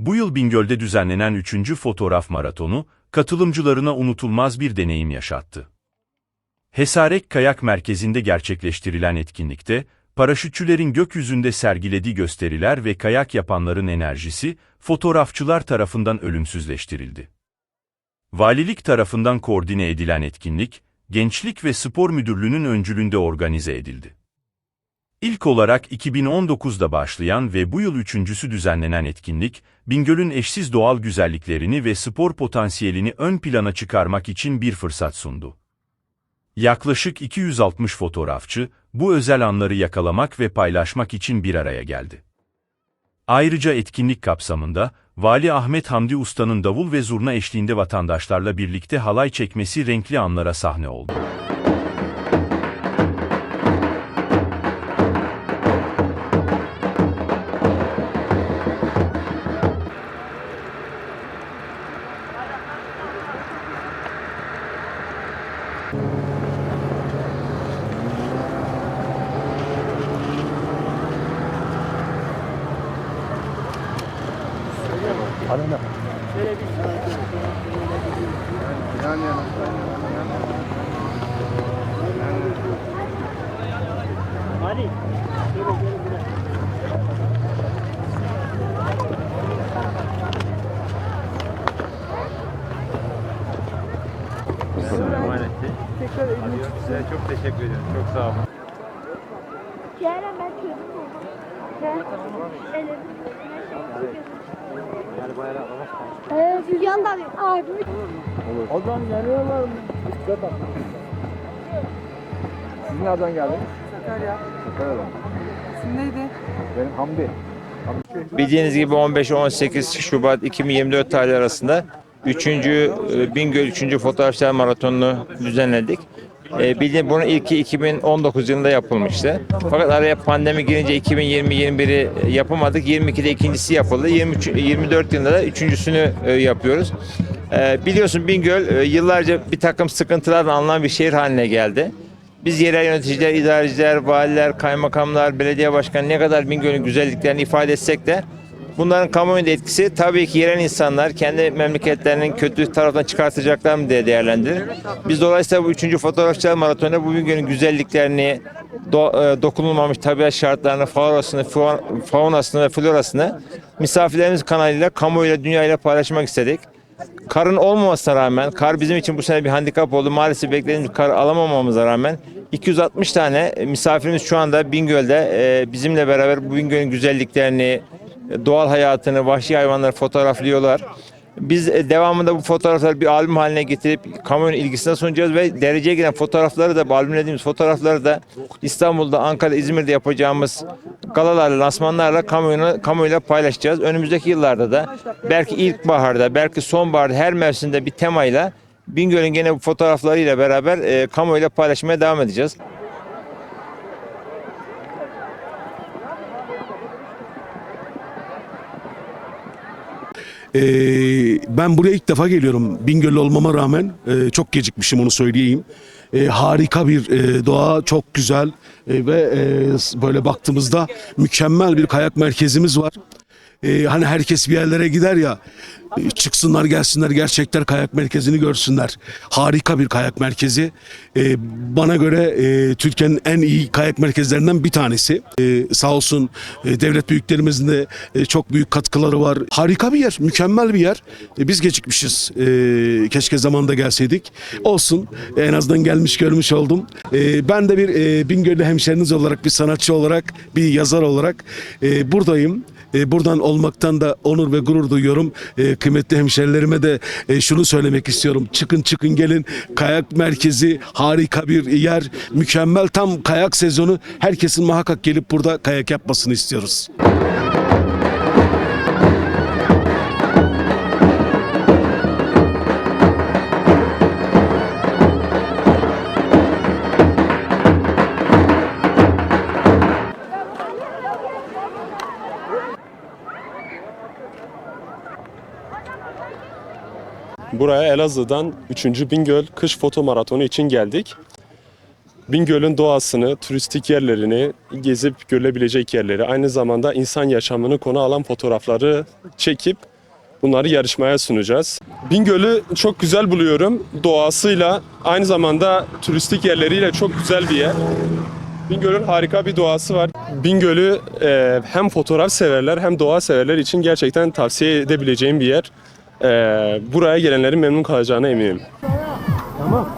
Bu yıl Bingöl'de düzenlenen 3. fotoğraf maratonu, katılımcılarına unutulmaz bir deneyim yaşattı. Hesarek Kayak Merkezi'nde gerçekleştirilen etkinlikte, paraşütçülerin gökyüzünde sergilediği gösteriler ve kayak yapanların enerjisi, fotoğrafçılar tarafından ölümsüzleştirildi. Valilik tarafından koordine edilen etkinlik, Gençlik ve Spor Müdürlüğü'nün öncülüğünde organize edildi. İlk olarak 2019'da başlayan ve bu yıl üçüncüsü düzenlenen etkinlik, Bingöl'ün eşsiz doğal güzelliklerini ve spor potansiyelini ön plana çıkarmak için bir fırsat sundu. Yaklaşık 260 fotoğrafçı, bu özel anları yakalamak ve paylaşmak için bir araya geldi. Ayrıca etkinlik kapsamında, Vali Ahmet Hamdi Usta'nın davul ve zurna eşliğinde vatandaşlarla birlikte halay çekmesi renkli anlara sahne oldu. Ali. Şöyle gel buraya. Size çok teşekkür ediyorum. Çok sağ olun. Ceren ben çözüm buldum. Ceren ellerim. Evet, Hülyan da abi. Adam yanıyorlar mı? Siz nereden geldiniz? Sakarya. Sakarya'dan. İsim neydi? Benim Hamdi. Bildiğiniz gibi 15-18 Şubat 2024 tarihi arasında 3. Bingöl 3. Fotoğrafçılar Maratonu'nu düzenledik. E, bildiğin bunun ilki 2019 yılında yapılmıştı. Fakat araya pandemi girince 2020-21'i yapamadık. 22'de ikincisi yapıldı. 23, 24 yılında da üçüncüsünü e, yapıyoruz. E, biliyorsun Bingöl e, yıllarca bir takım sıkıntılarla anılan bir şehir haline geldi. Biz yerel yöneticiler, idareciler, valiler, kaymakamlar, belediye başkanı ne kadar Bingöl'ün güzelliklerini ifade etsek de bunların kamuoyunda etkisi tabii ki yerel insanlar kendi memleketlerinin kötü taraftan çıkartacaklar mı diye değerlendirir. Biz dolayısıyla bu 3. fotoğrafçılar maratonunda bu Bingöl'ün güzelliklerini, do- e, dokunulmamış tabiat şartlarını, florasını, fa- faunasını ve florasını misafirlerimiz kanalıyla, kamuoyuyla, dünyayla paylaşmak istedik. Karın olmamasına rağmen, kar bizim için bu sene bir handikap oldu. Maalesef beklediğimiz kar alamamamıza rağmen 260 tane misafirimiz şu anda Bingöl'de e, bizimle beraber bu Bingöl'ün güzelliklerini, doğal hayatını, vahşi hayvanları fotoğraflıyorlar. Biz e, devamında bu fotoğrafları bir albüm haline getirip kamuoyunun ilgisine sunacağız ve dereceye giren fotoğrafları da, bu albümlediğimiz fotoğrafları da İstanbul'da, Ankara'da, İzmir'de yapacağımız galalarla, lansmanlarla kamuoyuna, kamuoyuyla paylaşacağız. Önümüzdeki yıllarda da belki ilkbaharda, belki sonbaharda her mevsimde bir temayla Bingöl'ün gene bu fotoğraflarıyla beraber e, kamuoyuyla paylaşmaya devam edeceğiz. Ee, ben buraya ilk defa geliyorum. Bingöl olmama rağmen e, çok gecikmişim onu söyleyeyim. E, harika bir e, doğa, çok güzel e, ve e, böyle baktığımızda mükemmel bir kayak merkezimiz var. E, hani herkes bir yerlere gider ya e, çıksınlar gelsinler gerçekten kayak merkezini görsünler. Harika bir kayak merkezi. E, bana göre e, Türkiye'nin en iyi kayak merkezlerinden bir tanesi. E, sağ olsun e, devlet büyüklerimizin de e, çok büyük katkıları var. Harika bir yer, mükemmel bir yer. E, biz gecikmişiz. E, keşke zamanında gelseydik. Olsun. En azından gelmiş görmüş oldum. E, ben de bir e, Bingöl'lü hemşeriniz olarak, bir sanatçı olarak, bir yazar olarak e, buradayım. E, buradan olmaktan da onur ve gurur duyuyorum. E, kıymetli hemşerilerime de e, şunu söylemek istiyorum. Çıkın çıkın gelin. Kayak merkezi harika bir yer. Mükemmel tam kayak sezonu. Herkesin muhakkak gelip burada kayak yapmasını istiyoruz. Buraya Elazığ'dan 3. Bingöl Kış Foto Maratonu için geldik. Bingöl'ün doğasını, turistik yerlerini, gezip görülebilecek yerleri, aynı zamanda insan yaşamını konu alan fotoğrafları çekip bunları yarışmaya sunacağız. Bingöl'ü çok güzel buluyorum. Doğasıyla, aynı zamanda turistik yerleriyle çok güzel bir yer. Bingöl'ün harika bir doğası var. Bingöl'ü e, hem fotoğraf severler hem doğa severler için gerçekten tavsiye edebileceğim bir yer. E, buraya gelenlerin memnun kalacağına eminim. Tamam.